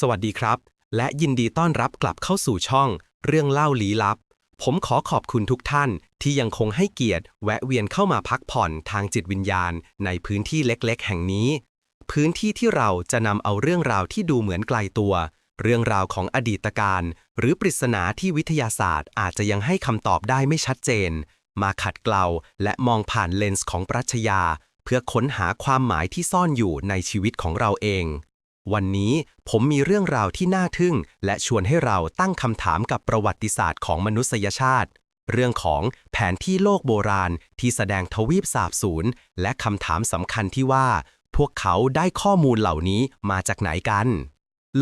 สวัสดีครับ และยินดีต้อนรับกลับเข้าสู่ช่อง เรื่องเล่าลี้ลับ ผมขอขอบคุณทุกท่านที่ยังคงให้เกียรติ แวะเวียนเข้ามาพักผ่อนทางจิตวิญญาณ ในพื้นที่เล็กๆ แห่งนี้ พื้นที่ที่เราจะนำเอาเรื่องราวที่ดูเหมือนไกลตัว เรื่องราวของอดีตการ หรือปริศนาที่วิทยาศาสตร์ อาจจะยังให้คำตอบได้ไม่ชัดเจน มาขัดเกลาและมองผ่านเลนส์ของปรัชญาเพื่อค้นหาความหมายที่ซ่อนอยู่ในชีวิตของเราเอง วันนี้ผมมีเรื่องราวที่น่าทึ่ง และชวนให้เราตั้งคำถามกับประวัติศาสตร์ของมนุษยชาติ เรื่องของแผนที่โลกโบราณที่แสดงทวีปสาบสูญและคำถามสำคัญที่ว่า พวกเขาได้ข้อมูลเหล่านี้มาจากไหนกัน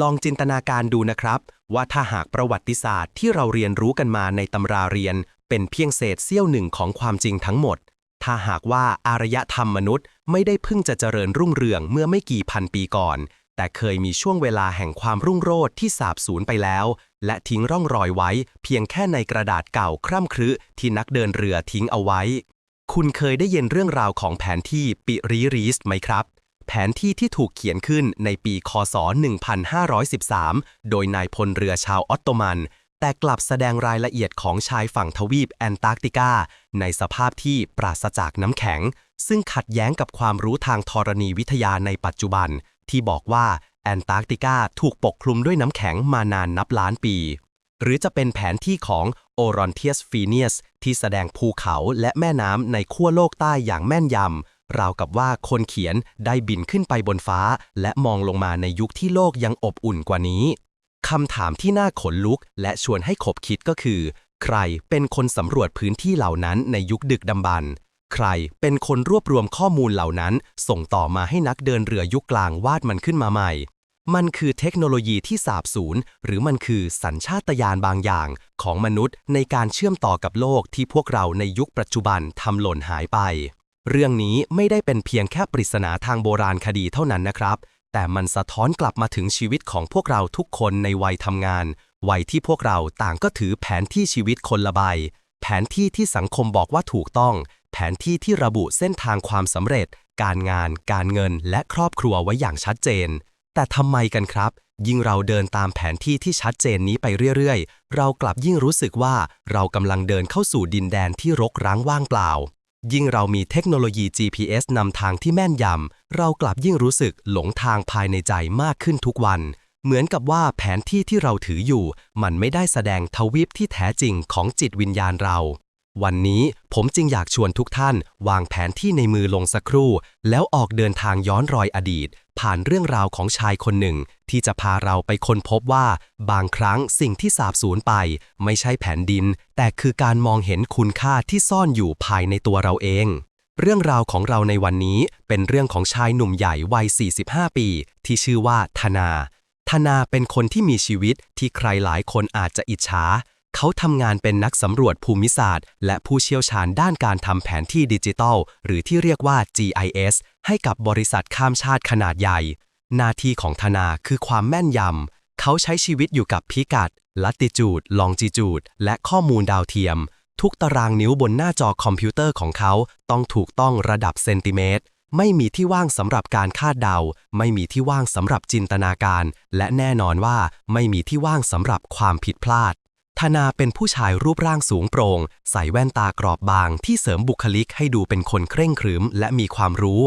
ลองจินตนาการดูนะครับ ว่าถ้าหากประวัติศาสตร์ที่เราเรียนรู้กันมาในตำราเรียน เป็นเพียงเศษเสี้ยวหนึ่งของความจริงทั้งหมดถ้าหากว่าอารยธรรมมนุษย์ไม่ได้เพิ่งจะเจริญรุ่งเรืองเมื่อไม่กี่พันปีก่อน แต่เคยมีช่วงเวลาแห่งความรุ่งโรจน์ที่สาบสูญไปแล้ว และทิ้งร่องรอยไว้ เพียงแค่ในกระดาษเก่าคร่ำครึที่นักเดินเรือทิ้งเอาไว้ คุณเคยได้ยินเรื่องราวของแผนที่ปิริรีสไหมครับ แผนที่ที่ถูกเขียนขึ้นในปีคศ 1513 โดยนายพลเรือชาวออตโตมันแต่กลับแสดงรายละเอียดของชายฝั่งทวีปแอนตาร์กติกา ในสภาพที่ปราศจากน้ำแข็ง ซึ่งขัดแย้งกับความรู้ทางธรณีวิทยาในปัจจุบัน ที่บอกว่าแอนตาร์กติกาถูกปกคลุมด้วยน้ำแข็งมานานนับล้านปี หรือจะเป็นแผนที่ของโอรอนเทียสฟีเนียสที่แสดงภูเขาและแม่น้ำในขั้วโลกใต้อย่างแม่นยำ ราวกับว่าคนเขียนได้บินขึ้นไปบนฟ้า และมองลงมาในยุคที่โลกยังอบอุ่นกว่านี้คำถามที่น่าขนลุกและชวนให้ขบคิดก็คือ ใครเป็นคนสำรวจพื้นที่เหล่านั้นในยุคดึกดำบรรพ์ ใครเป็นคนรวบรวมข้อมูลเหล่านั้น ส่งต่อมาให้นักเดินเรือยุคกลางวาดมันขึ้นมาใหม่ มันคือเทคโนโลยีที่สาบสูญหรือมันคือสัญชาตญาณบางอย่าง ของมนุษย์ในการเชื่อมต่อกับโลกที่พวกเราในยุคปัจจุบันทำหล่นหายไป เรื่องนี้ไม่ได้เป็นเพียงแค่ปริศนาทางโบราณคดีเท่านั้นนะครับ แต่มันสะท้อนกลับมาถึงชีวิตของพวกเราทุกคนในวัยทำงาน วัยที่พวกเราต่างก็ถือแผนที่ชีวิตคนละใบ แผนที่ที่สังคมบอกว่าถูกต้อง แผนที่ที่ระบุเส้นทางความสำเร็จ การงาน การเงิน และครอบครัวไว้อย่างชัดเจน แต่ทำไมกันครับ ยิ่งเราเดินตามแผนที่ที่ชัดเจนนี้ไปเรื่อยๆ เรากลับยิ่งรู้สึกว่าเรากำลังเดินเข้าสู่ดินแดนที่รกร้างว่างเปล่า ยิ่งเรามีเทคโนโลยี GPS นำทางที่แม่นยำเรากลับยิ่งรู้สึกหลงทางภายในใจมากขึ้นทุกวันเหมือนกับว่าแผนที่ที่เราถืออยู่ มันไม่ได้แสดงทวีปที่แท้จริงของจิตวิญญาณเรา วันนี้ผมจึงอยากชวนทุกท่าน วางแผนที่ในมือลงสักครู่ แล้วออกเดินทางย้อนรอยอดีต ผ่านเรื่องราวของชายคนหนึ่ง ที่จะพาเราไปค้นพบว่า บางครั้งสิ่งที่สาบสูญไป ไม่ใช่แผ่นดิน แต่คือการมองเห็นคุณค่าที่ซ่อนอยู่ภายในตัวเราเอง เรื่องราวของเราในวันนี้เป็นเรื่องของชายหนุ่มใหญ่วัย 45 ปี ที่ชื่อว่าธนาธนาเป็นคนที่มีชีวิตที่ใครหลายคนอาจจะอิจฉา เขาทำงานเป็นนักสำรวจภูมิศาสตร์ และผู้เชี่ยวชาญด้านการทำแผนที่ดิจิทัล หรือที่เรียกว่า GIS ให้กับบริษัทข้ามชาติขนาดใหญ่ หน้าที่ของธนาคือความแม่นยำ เขาใช้ชีวิตอยู่กับพิกัด latitude longitude และข้อมูลดาวเทียม ทุกตารางนิ้วบนหน้าจอคอมพิวเตอร์ของเขาต้องถูกต้องระดับเซนติเมตรไม่มีที่ว่างสำหรับการคาดเดา ไม่มีที่ว่างสำหรับจินตนาการ และแน่นอนว่าไม่มีที่ว่างสำหรับความผิดพลาด ธนาเป็นผู้ชายรูปร่างสูงโปร่งใส่แว่นตากรอบบางที่เสริมบุคลิกให้ดูเป็นคนเคร่งครึมและมีความรู้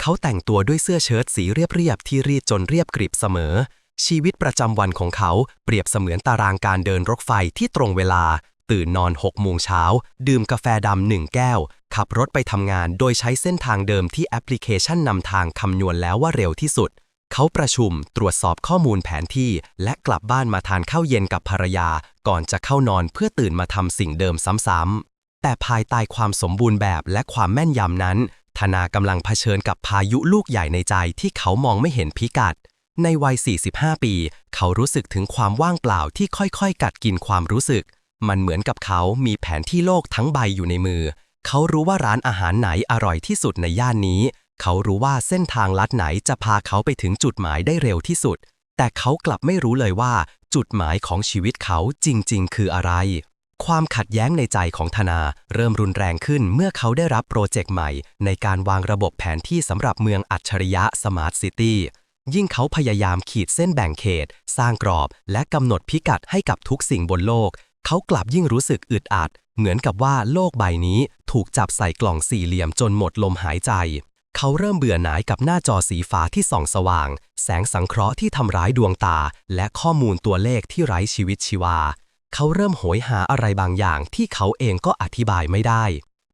เขาแต่งตัวด้วยเสื้อเชิ้ตสีเรียบๆที่รีดจนเรียบกริบเสมอ ชีวิตประจำวันของเขาเปรียบเสมือนตารางการเดินรถไฟที่ตรงเวลา ตื่นนอน6โมงเช้า ดื่มกาแฟดำหนึ่งแก้ว ขับรถไปทำงานโดยใช้เส้นทางเดิมที่แอปพลิเคชันนำทางคำนวณแล้วว่าเร็วที่สุด เขาประชุมตรวจสอบข้อมูลแผนที่ และกลับบ้านมาทานข้าวเย็นกับภรรยา ก่อนจะเข้านอนเพื่อตื่นมาทำสิ่งเดิมซ้ำๆ แต่ภายใต้ความสมบูรณ์แบบและความแม่นยำนั้น ธนากำลังเผชิญกับพายุลูกใหญ่ในใจที่เขามองไม่เห็นพิกัด ในวัย 45 ปี เขารู้สึกถึงความว่างเปล่าที่ค่อยๆ กัดกินความรู้สึก มันเหมือนกับเขามีแผนที่โลกทั้งใบอยู่ในมือ เขารู้ว่าร้านอาหารไหนอร่อยที่สุดในย่านนี้ เขารู้ว่าเส้นทางลัดไหนจะพาเขาไปถึงจุดหมายได้เร็วที่สุด แต่เขากลับไม่รู้เลยว่า จุดหมายของชีวิตเขาจริง ๆ คืออะไร ความขัดแย้งในใจของธนา เริ่มรุนแรงขึ้นเมื่อเขาได้รับโปรเจกต์ใหม่ ในการวางระบบแผนที่สำหรับเมืองอัจฉริยะสมาร์ทซิตี้ยิ่งเขาพยายามขีดเส้นแบ่งเขต สร้างกรอบ และกำหนดพิกัดให้กับทุกสิ่งบนโลก เขากลับยิ่งรู้สึกอึดอัด เหมือนกับว่าโลกใบนี้ถูกจับใส่กล่องสี่เหลี่ยมจนหมดลมหายใจ เขาเริ่มเบื่อหน่ายกับหน้าจอสีฟ้าที่ส่องสว่าง แสงสังเคราะห์ที่ทำร้ายดวงตา และข้อมูลตัวเลขที่ไร้ชีวิตชีวา เขาเริ่มโหยหาอะไรบางอย่างที่เขาเองก็อธิบายไม่ได้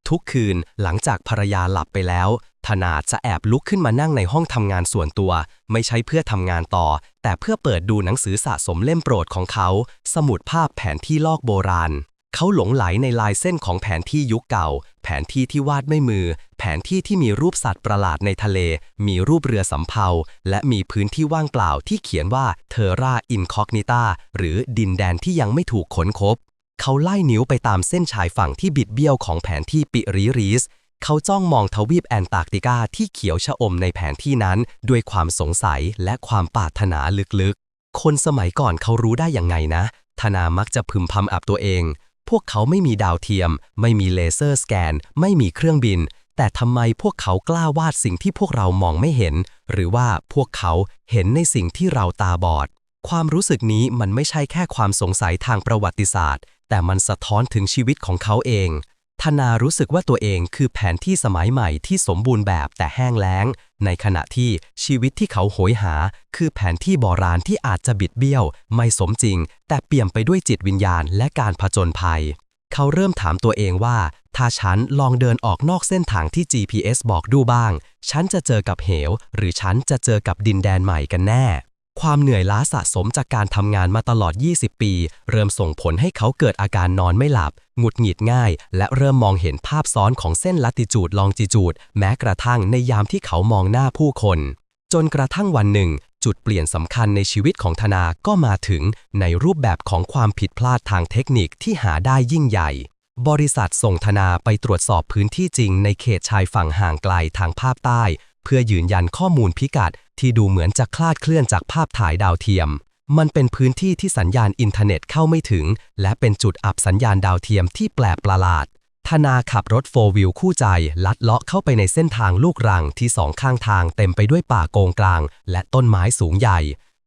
ทุกคืนหลังจากภรรยาหลับไปแล้ว ธนาจะแอบลุกขึ้นมานั่งในห้องทำงานส่วนตัว ไม่ใช่เพื่อทำงานต่อ แต่เพื่อเปิดดูหนังสือสะสมเล่มโปรดของเขา สมุดภาพแผนที่ลอกโบราณเขาหลงไหลในลายเส้นของแผนที่ยุคเก่า แผนที่ที่วาดไม่มือ ผนที่ที่มีรูปสัตว์ประหลาดในทะเล มีรูปเรือสำเภา และมีพื้นที่ว่างเปล่าที่เขียนว่าเทอร่าอินคอกนิตาหรือดินแดนที่ยังไม่ถูกค้นพบเขาไล่นิ้วไปตามเส้นชายฝั่งที่บิดเบี้ยวของแผนที่ปิริรีสเขาจ้องมองทวีปแอนตาร์กติกาที่เขียวชะอมในแผนที่นั้น ด้วยความสงสัยและความปรารถนาลึกๆ คนสมัยก่อนเขารู้ได้ยังไงนะ ธนามักจะพึมพำอับตัวเอง พวกเขาไม่มีดาวเทียม ไม่มีเลเซอร์สแกน ไม่มีเครื่องบิน แต่ทำไมพวกเขากล้าวาดสิ่งที่พวกเรามองไม่เห็น หรือว่าพวกเขาเห็นในสิ่งที่เราตาบอด ความรู้สึกนี้มันไม่ใช่แค่ความสงสัยทางประวัติศาสตร์ แต่มันสะท้อนถึงชีวิตของเขาเองธนารู้สึกว่าตัวเองคือแผนที่สมัยใหม่ที่สมบูรณ์แบบแต่แห้งแล้ง ในขณะที่ชีวิตที่เขาโหยหา คือแผนที่โบราณที่อาจจะบิดเบี้ยว ไม่สมจริง แต่เปี่ยมไปด้วยจิตวิญญาณและการผจญภัย เขาเริ่มถามตัวเองว่า ถ้าฉันลองเดินออกนอกเส้นทางที่ GPS บอกดูบ้าง ฉันจะเจอกับเหว หรือฉันจะเจอกับดินแดนใหม่กันแน่ ความเหนื่อยล้าสะสมจากการทำงานมาตลอด 20 ปี เริ่มส่งผลให้เขาเกิดอาการนอนไม่หลับ หงุดหงิดง่าย และเริ่มมองเห็นภาพซ้อนของเส้นลัติจูดลองจิจูด แม้กระทั่งในยามที่เขามองหน้าผู้คนจนกระทั่งวันหนึ่ง จุดเปลี่ยนสำคัญในชีวิตของธนาก็มาถึงในรูปแบบของความผิดพลาดทางเทคนิคที่หาได้ยิ่งใหญ่ บริษัทส่งธนาไปตรวจสอบพื้นที่จริงในเขตชายฝั่งห่างไกลทางภาคใต้ เพื่อยืนยันข้อมูลพิกัด ที่ดูเหมือนจะคลาดเคลื่อนจากภาพถ่ายดาวเทียม มันเป็นพื้นที่ที่สัญญาณอินเทอร์เน็ตเข้าไม่ถึง และเป็นจุดอับสัญญาณดาวเทียมที่แปลกประหลาด ธนาขับรถโฟวิลคู่ใจ ลัดเลาะเข้าไปในเส้นทางลูกรังที่สองข้างทางเต็มไปด้วยป่าโกงกลาง และต้นไม้สูงใหญ่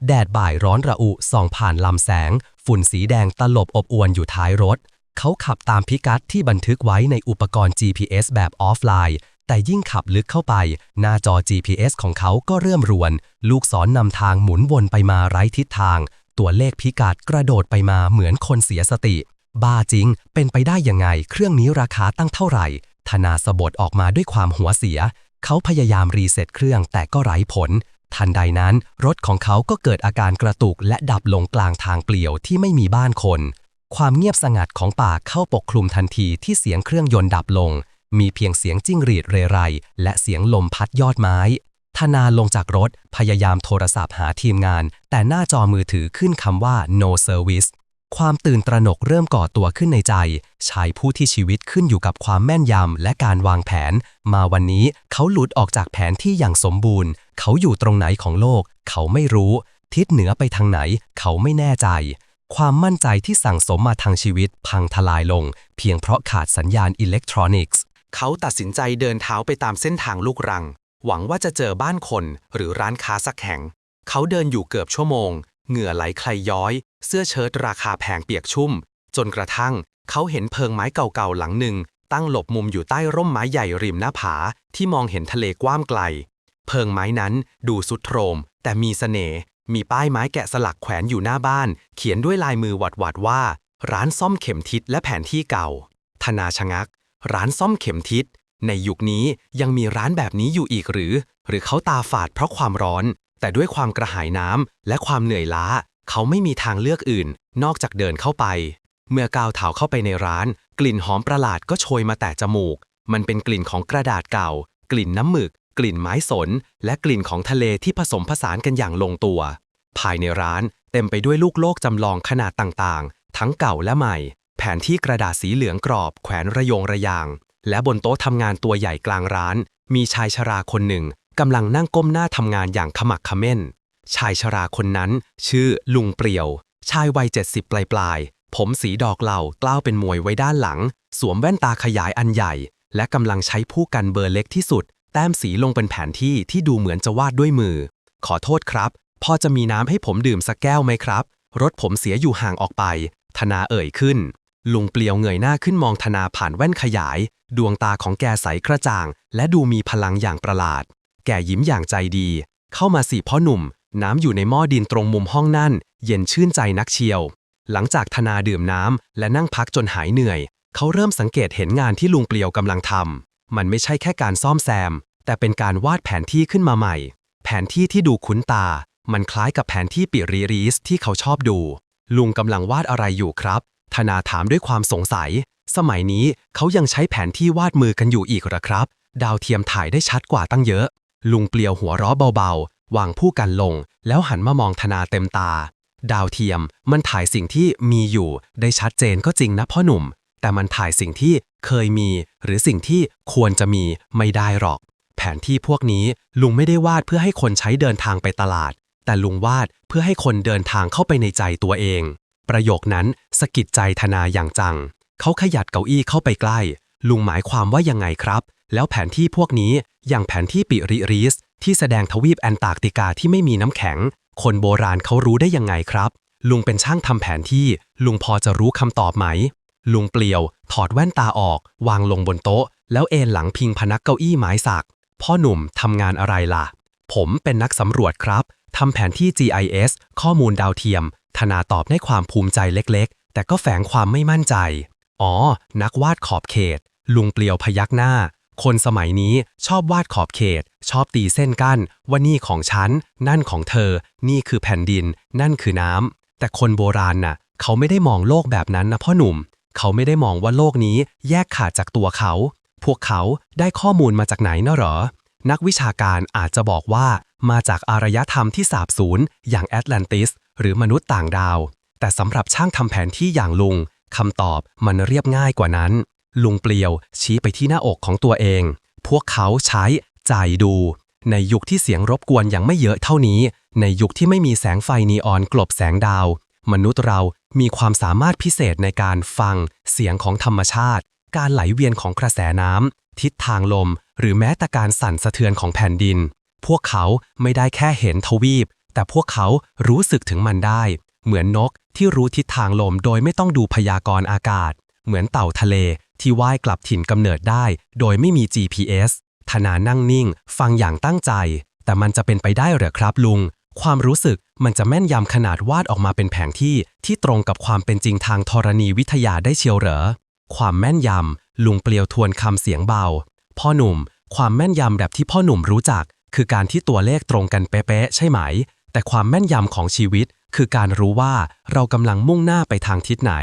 แดดบ่ายร้อนระอุส่องผ่านลำแสง ฝุ่นสีแดงตลบอบอวนอยู่ท้ายรถ เขาขับตามพิกัดที่บันทึกไว้ในอุปกรณ์ GPS แบบออฟไลน์ แต่ยิ่งขับลึกเข้าไป หน้าจอ GPS ของเขาก็เริ่มรวน ลูกศรนนำทางหมุนวนไปมาไร้ทิศทาง ตัวเลขพิกัดกระโดดไปมาเหมือนคนเสียสติ บ้าจริง เป็นไปได้ยังไง เครื่องนี้ราคาตั้งเท่าไหร่ ธนาสบดออกมาด้วยความหัวเสีย เขาพยายามรีเซ็ตเครื่องแต่ก็ไร้ผล ทันใดนั้น รถของเขาก็เกิดอาการกระตุกและดับลงกลางทางเปลี่ยวที่ไม่มีบ้านคน ความเงียบสงัดของป่าเข้าปกคลุมทันทีที่เสียงเครื่องยนต์ดับลง มีเพียงเสียงจิ้งหรีดเรไร และเสียงลมพัดยอดไม้ธนาลงจากรถพยายามโทรศัพท์หาทีมงาน แต่หน้าจอมือถือขึ้นคำว่า no service ความตื่นตระหนกเริ่มก่อตัวขึ้นในใจ ชายผู้ที่ชีวิตขึ้นอยู่กับความแม่นยำและการวางแผน มาวันนี้เขาหลุดออกจากแผนที่อย่างสมบูรณ์ เขาอยู่ตรงไหนของโลก เขาไม่รู้ ทิศเหนือไปทางไหน เขาไม่แน่ใจ ความมั่นใจที่สั่งสมมาทางชีวิต พังทลายลง เพียงเพราะขาดสัญญาณอิเล็กทรอนิกส์ เขาตัดสินใจเดินเท้าไปตามเส้นทางลูกรัง หวังว่าจะเจอบ้านคนหรือร้านค้าสักแห่ง เขาเดินอยู่เกือบชั่วโมง เหงื่อไหลใครย้อยเสื้อเชิ้ตราคาแพงเปียกชุ่ม จนกระทั่ง เขาเห็นเพิงไม้เก่าๆหลังหนึ่ง ตั้งหลบมุมอยู่ใต้ร่มไม้ใหญ่ริมหน้าผาที่มองเห็นทะเลกว้างไกล เพิงไม้นั้นดูสุดโทรม แต่มีเสน่ห์มีป้ายไม้แกะสลักแขวนอยู่หน้าบ้าน เขียนด้วยลายมือหวัดๆว่า ร้านซ่อมเข็มทิศและแผนที่เก่า ธนาชะงัก ร้านซ่อมเข็มทิศ ในยุคนี้ยังมีร้านแบบนี้อยู่อีกหรือ หรือเขาตาฝาดเพราะความร้อน แต่ด้วยความกระหายน้ำและความเหนื่อยล้า เขาไม่มีทางเลือกอื่น นอกจากเดินเข้าไป เมื่อก้าวเท้าเข้าไปในร้าน กลิ่นหอมประหลาดก็โชยมาแต่จมูก มันเป็นกลิ่นของกระดาษเก่า กลิ่นน้ำหมึก กลิ่นไม้สน และกลิ่นของทะเลที่ผสมผสานกันอย่างลงตัว ภายในร้านเต็มไปด้วยลูกโลกจำลองขนาดต่างๆ ทั้งเก่าและใหม่ แผนที่กระดาษสีเหลืองกรอบ แขวนระยงระยาง และบนโต๊ะทำงานตัวใหญ่กลางร้าน มีชายชราคนหนึ่งกำลังนั่งก้มหน้าทำงานอย่างขมักขม้น ชายชราคนนั้น ชื่อลุงเปรียว ชายวัยเจ็ดสิบปลายๆผมสีดอกเหล่ากล้าวเป็นมวยไว้ด้านหลัง สวมแว่นตาขยายอันใหญ่ และกำลังใช้ผู้กันเบอร์เล็กที่สุด แต้มสีลงเป็นแผนที่ที่ดูเหมือนจะวาดด้วยมือ ขอโทษครับ พอจะมีน้ำให้ผมดื่มสักแก้วไหมครับ รถผมเสียอยู่ห่างออกไป ธนาเอ่ยขึ้น ลุงเปลียวเงยหน้าขึ้นมองธนาผ่านแว่นขยาย ดวงตาของแกใสกระจ่าง และดูมีพลังอย่างประหลาด แกยิ้มอย่างใจดี เข้ามาสิพ่อหนุ่ม น้ำอยู่ในหม้อดินตรงมุมห้องนั่น เย็นชื่นใจนักเชียว หลังจากธนาดื่มน้ำและนั่งพักจนหายเหนื่อย เขาเริ่มสังเกตเห็นงานที่ลุงเปลียวกำลังทำมันไม่ใช่แค่การซ่อมแซม แต่เป็นการวาดแผนที่ขึ้นมาใหม่ แผนที่ที่ดูคุ้นตา มันคล้ายกับแผนที่ปิริรีสที่เขาชอบดู ลุงกำลังวาดอะไรอยู่ครับ ธนาถามด้วยความสงสัย สมัยนี้เขายังใช้แผนที่วาดมือกันอยู่อีกหรอครับ ดาวเทียมถ่ายได้ชัดกว่าตั้งเยอะ ลุงเปลียวหัวเราะเบาๆ วางผู้กันลง แล้วหันมามองธนาเต็มตา ดาวเทียมมันถ่ายสิ่งที่มีอยู่ได้ชัดเจนก็จริงนะพ่อหนุ่ม แต่มันถ่ายสิ่งที่เคยมี หรือสิ่งที่ควรจะมีไม่ได้หรอก แผนที่พวกนี้ลุงไม่ได้วาดเพื่อให้คนใช้เดินทางไปตลาด แต่ลุงวาดเพื่อให้คนเดินทางเข้าไปในใจตัวเอง ประโยคนั้นสะกิดใจธนาอย่างจัง เขาขยัดเก้าอี้เข้าไปใกล้ ลุงหมายความว่ายังไงครับ แล้วแผนที่พวกนี้ อย่างแผนที่ปิริรีสที่แสดงทวีปแอนตาร์กติกาที่ไม่มีน้ำแข็ง คนโบราณเขารู้ได้ยังไงครับ ลุงเป็นช่างทำแผนที่ ลุงพอจะรู้คำตอบไหม ลุงเปลี่ยว ถอดแว่นตาออก วางลงบนโต๊ะ แล้วเอนหลังพิงพนักเก้าอี้ไม้สัก พ่อหนุ่มทำงานอะไรล่ะ ผมเป็นนักสำรวจครับทำแผนที่ GIS ข้อมูลดาวเทียม ธนาตอบด้วยความภูมิใจเล็ก ๆ แต่ก็แฝงความไม่มั่นใจ อ๋อ นักวาดขอบเขต ลุงเปลี่ยวพยักหน้า คนสมัยนี้ชอบวาดขอบเขต ชอบตีเส้นกั้น ว่านี่ของฉัน นั่นของเธอ นี่คือแผ่นดิน นั่นคือน้ำ แต่คนโบราณน่ะ เขาไม่ได้มองโลกแบบนั้นนะพ่อหนุ่ม เขาไม่ได้มองว่าโลกนี้แยกขาดจากตัวเขา พวกเขาได้ข้อมูลมาจากไหนนะหรอ นักวิชาการอาจจะบอกว่า มาจากอารยธรรมที่สาบสูญอย่างแอตแลนติส หรือมนุษย์ต่างดาว แต่สำหรับช่างทำแผนที่อย่างลุงคำตอบมันเรียบง่ายกว่านั้น ลุงเปลียวชี้ไปที่หน้าอกของตัวเอง พวกเขาใช้ใจดู ในยุคที่เสียงรบกวนยังไม่เยอะเท่านี้ ในยุคที่ไม่มีแสงไฟนีออนกลบแสงดาว มนุษย์เรามีความสามารถพิเศษในการฟังเสียงของธรรมชาติ การไหลเวียนของกระแสน้ำทิศทางลม หรือแม้แต่การสั่นสะเทือนของแผ่นดิน พวกเขาไม่ได้แค่เห็นทวีป แต่พวกเขารู้สึกถึงมันได้ เหมือนนกที่รู้ทิศทางลมโดยไม่ต้องดูพยากรณ์อากาศ เหมือนเต่าทะเล ที่ว่ายกลับถิ่นกำเนิดได้ โดยไม่มี GPS ธนานั่งนิ่ง ฟังอย่างตั้งใจ แต่มันจะเป็นไปได้หรือครับลุง ความรู้สึกมันจะแม่นยำขนาดวาดออกมาเป็นแผนที่ที่ตรงกับความเป็นจริงทางธรณีวิทยาได้เชียวเหรอ ความแม่นยำลุงเปลียวทวนคำเสียงเบา พ่อหนุ่ม ความแม่นยำแบบที่พ่อหนุ่มรู้จัก คือการที่ตัวเลขตรงกันเป๊ะๆใช่ไหม แต่ความแม่นยำของชีวิตคือการรู้ว่าเรากำลังมุ่งหน้าไปทางทิศไหน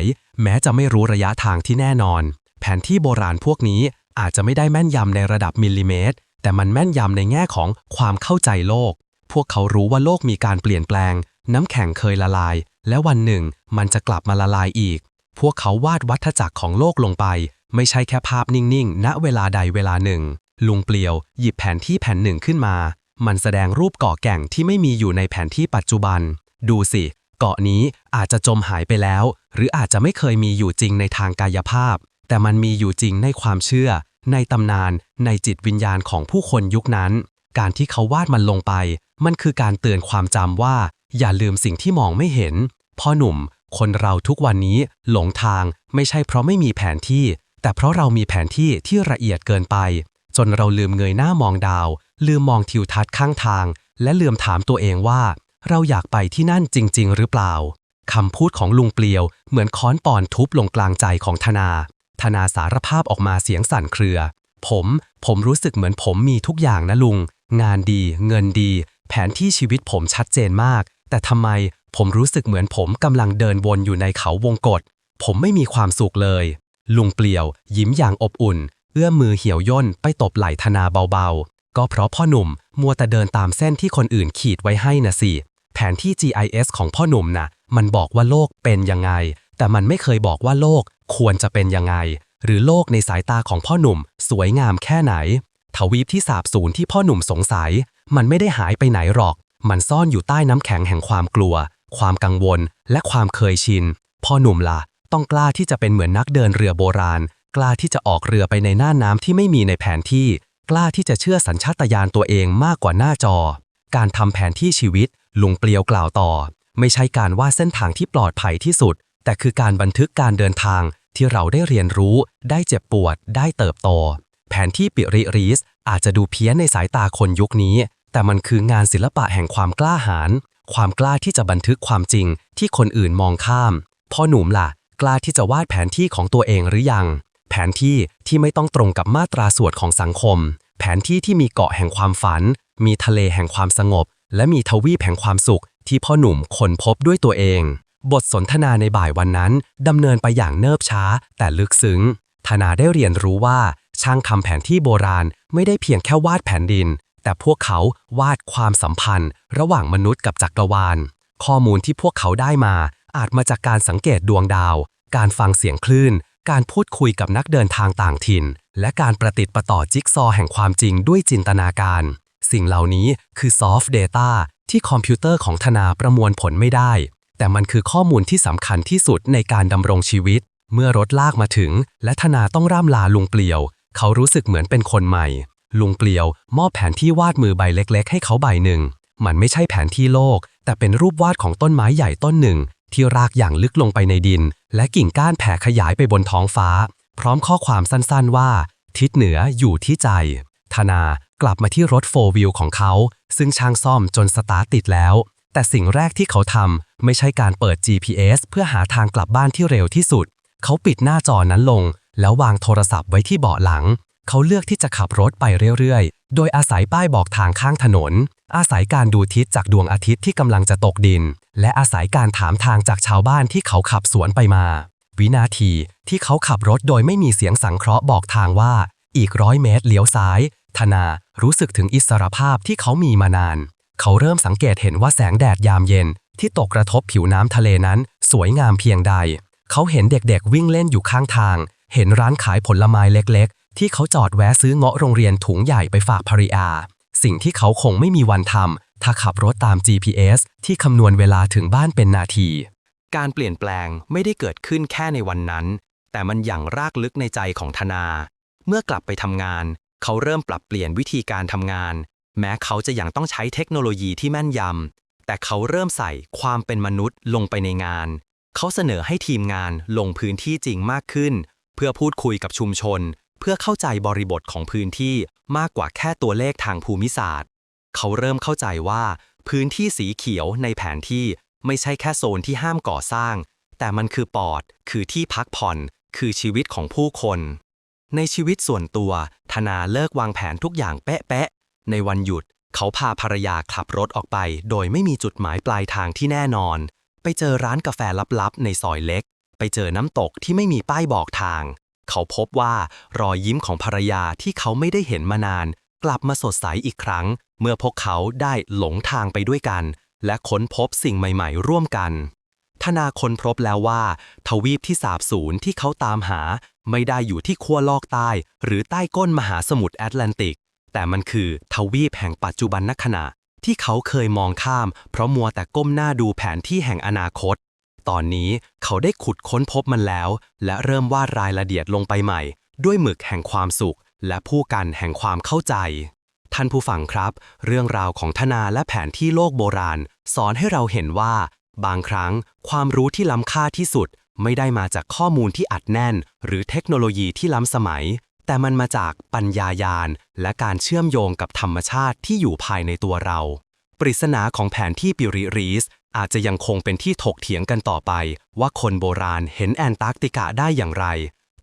แม้จะไม่รู้ระยะทางที่แน่นอน แผนที่โบราณพวกนี้อาจจะไม่ได้แม่นยำในระดับมิลลิเมตร แต่มันแม่นยำในแง่ของความเข้าใจโลก พวกเขารู้ว่าโลกมีการเปลี่ยนแปลง น้ำแข็งเคยละลาย และวันหนึ่ง มันจะกลับมาละลายอีก พวกเขาวาดวัฏจักรของโลกลงไป ไม่ใช่แค่ภาพนิ่งๆ ณ เวลาใดเวลาหนึ่ง ลุงเปลียว หยิบแผนที่แผ่นหนึ่งขึ้นมา มันแสดงรูปเกาะแก่งที่ไม่มีอยู่ในแผนที่ปัจจุบัน ดูสิ เกาะนี้อาจจะจมหายไปแล้ว หรืออาจจะไม่เคยมีอยู่จริงในทางกายภาพ แต่มันมีอยู่จริงในความเชื่อ ในตำนาน ในจิตวิญญาณของผู้คนยุคนั้น การที่เขาวาดมันลงไป มันคือการเตือนความจำว่า อย่าลืมสิ่งที่มองไม่เห็น พ่อหนุ่ม คนเราทุกวันนี้หลงทางไม่ใช่เพราะไม่มีแผนที่ แต่เพราะเรามีแผนที่ที่ละเอียดเกินไป จนเราลืมเงยหน้ามองดาว ลืมมองทิวทัศน์ข้างทาง และลืมถามตัวเองว่า เราอยากไปที่นั่นจริง ๆ หรือเปล่าคำพูดของลุงเปลียวเหมือนค้อนปอนทุบลงกลางใจของธนา ธนาสารภาพออกมาเสียงสั่นเครือ ผม ผมรู้สึกเหมือนผมมีทุกอย่างนะลุง งานดี เงินดี แผนที่ชีวิตผมชัดเจนมาก แต่ทำไมผมรู้สึกเหมือนผมกำลังเดินวนอยู่ในเขาวงกฏผมไม่มีความสุขเลย ลุงเปลี่ยว ยิ้มอย่างอบอุ่น เอื้อมมือเหี่ยวย่นไปตบไหล่ธนาเบาๆ ก็เพราะพ่อหนุ่ม มัวแต่เดินตามเส้นที่คนอื่นขีดไว้ให้น่ะสิ แผนที่ GIS ของพ่อหนุ่มน่ะ มันบอกว่าโลกเป็นยังไง แต่มันไม่เคยบอกว่าโลกควรจะเป็นยังไง หรือโลกในสายตาของพ่อหนุ่ม สวยงามแค่ไหน ทวีปที่สาบสูญที่พ่อหนุ่มสงสัย มันไม่ได้หายไปไหนหรอก มันซ่อนอยู่ใต้น้ำแข็งแห่งความกลัว ความกังวล และความเคยชิน พ่อหนุ่มล่ะ ต้องกล้าที่จะเป็นเหมือนนักเดินเรือโบราณ กล้าที่จะออกเรือไปในหน้าน้ำที่ไม่มีในแผนที่ กล้าที่จะเชื่อสัญชาตญาณตัวเองมากกว่าหน้าจอ การทำแผนที่ชีวิตลุงเปลียวกล่าวต่อ ไม่ใช่การวาดเส้นทางที่ปลอดภัยที่สุด แต่คือการบันทึกการเดินทางที่เราได้เรียนรู้ ได้เจ็บปวด ได้เติบโต แผนที่ปิริรีสอาจจะดูเพี้ยนในสายตาคนยุคนี้ แต่มันคืองานศิลปะแห่งความกล้าหาญ ความกล้าที่จะบันทึกความจริงที่คนอื่นมองข้าม พ่อหนุ่มล่ะ กล้าที่จะวาดแผนที่ของตัวเองหรือยัง แผนที่ที่ไม่ต้องตรงกับมาตราสวดของสังคม แผนที่ที่มีเกาะแห่งความฝัน มีทะเลแห่งความสงบ และมีทวีปแห่งความสุขที่พ่อหนุ่มค้นพบด้วยตัวเอง บทสนทนาในบ่ายวันนั้นดำเนินไปอย่างเนิบช้า แต่ลึกซึ้ง ธนาได้เรียนรู้ว่า ช่างทำแผนที่โบราณไม่ได้เพียงแค่วาดแผ่นดิน แต่พวกเขาวาดความสัมพันธ์ ระหว่างมนุษย์กับจักรวาล ข้อมูลที่พวกเขาได้มา อาจมาจากการสังเกตดวงดาว การฟังเสียงคลื่น การพูดคุยกับนักเดินทางต่างถิ่น และการประติดประต่อจิ๊กซอว์แห่งความจริงด้วยจินตนาการ สิ่งเหล่านี้คือ soft data ที่คอมพิวเตอร์ของธนาประมวลผลไม่ได้ แต่มันคือข้อมูลที่สำคัญที่สุดในการดำรงชีวิต เมื่อรถลากมาถึง และธนาต้องร่ำลาลุงเปลี่ยว เขารู้สึกเหมือนเป็นคนใหม่ ลุงเปลี่ยว มอบแผนที่วาดมือใบเล็ก ๆ ให้เขาใบหนึ่ง มันไม่ใช่แผนที่โลก แต่เป็นรูปวาดของต้นไม้ใหญ่ต้นหนึ่ง ที่รากอย่างลึกลงไปในดิน และกิ่งก้านแผ่ขยายไปบนท้องฟ้า พร้อมข้อความสั้นๆว่า ทิศเหนืออยู่ที่ใจ ธนากลับมาที่รถโฟวิลของเขา ซึ่งช่างซ่อมจนสตาร์ติดแล้ว แต่สิ่งแรกที่เขาทำไม่ใช่การเปิด GPS เพื่อหาทางกลับบ้านที่เร็วที่สุด เขาปิดหน้าจอนั้นลง แล้ววางโทรศัพท์ไว้ที่เบาะหลัง เขาเลือกที่จะขับรถไปเรื่อยๆ โดยอาศัยป้ายบอกทางข้างถนน อาศัยการดูทิศจากดวงอาทิตย์ที่กำลังจะตกดิน และอาศัยการถามทางจากชาวบ้านที่เขาขับสวนไปมา วินาทีที่เขาขับรถโดยไม่มีเสียงสังเคราะห์บอกทางว่า อีกร้อยเมตรเลี้ยวซ้าย ธนารู้สึกถึงอิสรภาพที่เขามีมานาน เขาเริ่มสังเกตเห็นว่าแสงแดดยามเย็น ที่ตกกระทบผิวน้ำทะเลนั้น สวยงามเพียงใด เขาเห็นเด็กๆวิ่งเล่นอยู่ข้างทาง เห็นร้านขายผลไม้เล็กๆ ที่เขาจอดแวะซื้อเงาะโรงเรียนถุงใหญ่ไปฝากภริยา สิ่งที่เขาคงไม่มีวันทำถ้าขับรถตาม GPS ที่คำนวณเวลาถึงบ้านเป็นนาที การเปลี่ยนแปลงไม่ได้เกิดขึ้นแค่ในวันนั้น แต่มันอย่างรากลึกในใจของธนา เมื่อกลับไปทำงาน เขาเริ่มปรับเปลี่ยนวิธีการทำงาน แม้เขาจะยังต้องใช้เทคโนโลยีที่แม่นยำ แต่เขาเริ่มใส่ความเป็นมนุษย์ลงไปในงาน เขาเสนอให้ทีมงานลงพื้นที่จริงมากขึ้น เพื่อพูดคุยกับชุมชน เพื่อเข้าใจบริบทของพื้นที่มากกว่าแค่ตัวเลขทางภูมิศาสตร์ เขาเริ่มเข้าใจว่า พื้นที่สีเขียวในแผนที่ไม่ใช่แค่โซนที่ห้ามก่อสร้าง แต่มันคือปอด คือที่พักผ่อน คือชีวิตของผู้คน ในชีวิตส่วนตัว ธนาเลิกวางแผนทุกอย่างเป๊ะ ในวันหยุด เขาพาภรรยาขับรถออกไป โดยไม่มีจุดหมายปลายทางที่แน่นอน ไปเจอร้านกาแฟลับๆ ในซอยเล็ก ไปเจอน้ำตกที่ไม่มีป้ายบอกทาง เขาพบว่ารอยยิ้มของภรรยาที่เขาไม่ได้เห็นมานาน กลับมาสดใสอีกครั้ง เมื่อพวกเขาได้หลงทางไปด้วยกัน และค้นพบสิ่งใหม่ๆ ร่วมกันธนาค้นพบแล้วว่า ทวีปที่สาบสูญที่เขาตามหา ไม่ได้อยู่ที่ขั้วโลกใต้ หรือใต้ก้นมหาสมุทรแอตแลนติก แต่มันคือทวีปแห่งปัจจุบันนักขณะ ที่เขาเคยมองข้าม เพราะมัวแต่ก้มหน้าดูแผนที่แห่งอนาคต ตอนนี้เขาได้ขุดค้นพบมันแล้ว และเริ่มวาดรายละเอียดลงไปใหม่ ด้วยหมึกแห่งความสุข และผู้กันแห่งความเข้าใจท่านผู้ฟังครับ เรื่องราวของธนาและแผนที่โลกโบราณ สอนให้เราเห็นว่า บางครั้งความรู้ที่ล้ำค่าที่สุด ไม่ได้มาจากข้อมูลที่อัดแน่น หรือเทคโนโลยีที่ล้ำสมัย แต่มันมาจากปัญญายาณและการเชื่อมโยงกับธรรมชาติที่อยู่ภายในตัวเรา ปริศนาของแผนที่ปิริรีสอาจจะยังคงเป็นที่ถกเถียงกันต่อไป ว่าคนโบราณเห็นแอนตาร์กติกาได้อย่างไร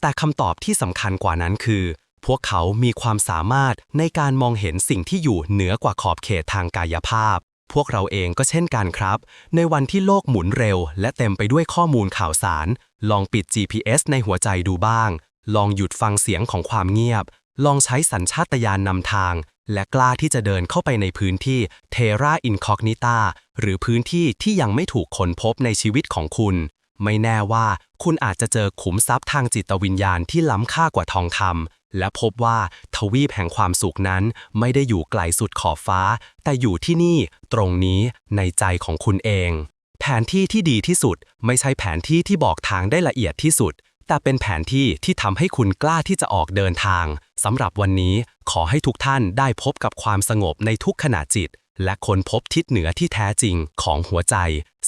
แต่คำตอบที่สำคัญกว่านั้นคือ พวกเขามีความสามารถในการมองเห็นสิ่งที่อยู่เหนือกว่าขอบเขตทางกายภาพ พวกเราเองก็เช่นกันครับ ในวันที่โลกหมุนเร็ว และเต็มไปด้วยข้อมูลข่าวสาร ลองปิด GPS ในหัวใจดูบ้าง ลองหยุดฟังเสียงของความเงียบ ลองใช้สัญชาตญาณนำทาง และกล้าที่จะเดินเข้าไปในพื้นที่ Terra Incognita หรือพื้นที่ที่ยังไม่ถูกค้นพบในชีวิตของคุณ ไม่แน่ว่าคุณอาจจะเจอขุมทรัพย์ทางจิตวิญญาณที่ล้ำค่ากว่าทองคำและพบว่าทวีปแห่งความสุขนั้นไม่ได้อยู่ไกลสุดขอบฟ้า แต่อยู่ที่นี่ตรงนี้ในใจของคุณเอง แผนที่ที่ดีที่สุด ไม่ใช่แผนที่ที่บอกทางได้ละเอียดที่สุด แต่เป็นแผนที่ที่ทำให้คุณกล้าที่จะออกเดินทางสำหรับวันนี้ขอให้ทุกท่านได้พบกับความสงบในทุกขณะจิต และค้นพบทิศเหนือที่แท้จริงของหัวใจ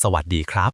สวัสดีครับ